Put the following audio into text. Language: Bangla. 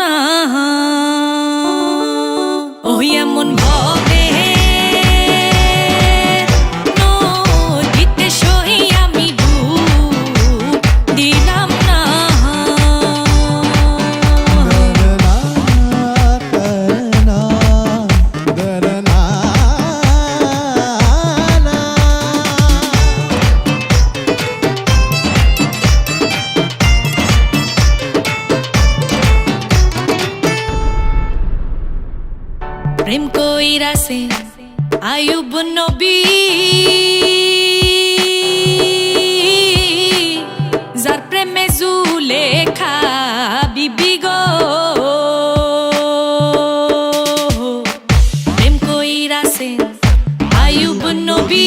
ណាអូយ៉ាមុនមក প্রেম কইরাছে আয়ুব নবী। যার প্রেমে জুলেখা বিবি গো। প্রেম কইরাছে আয়ুব নবী।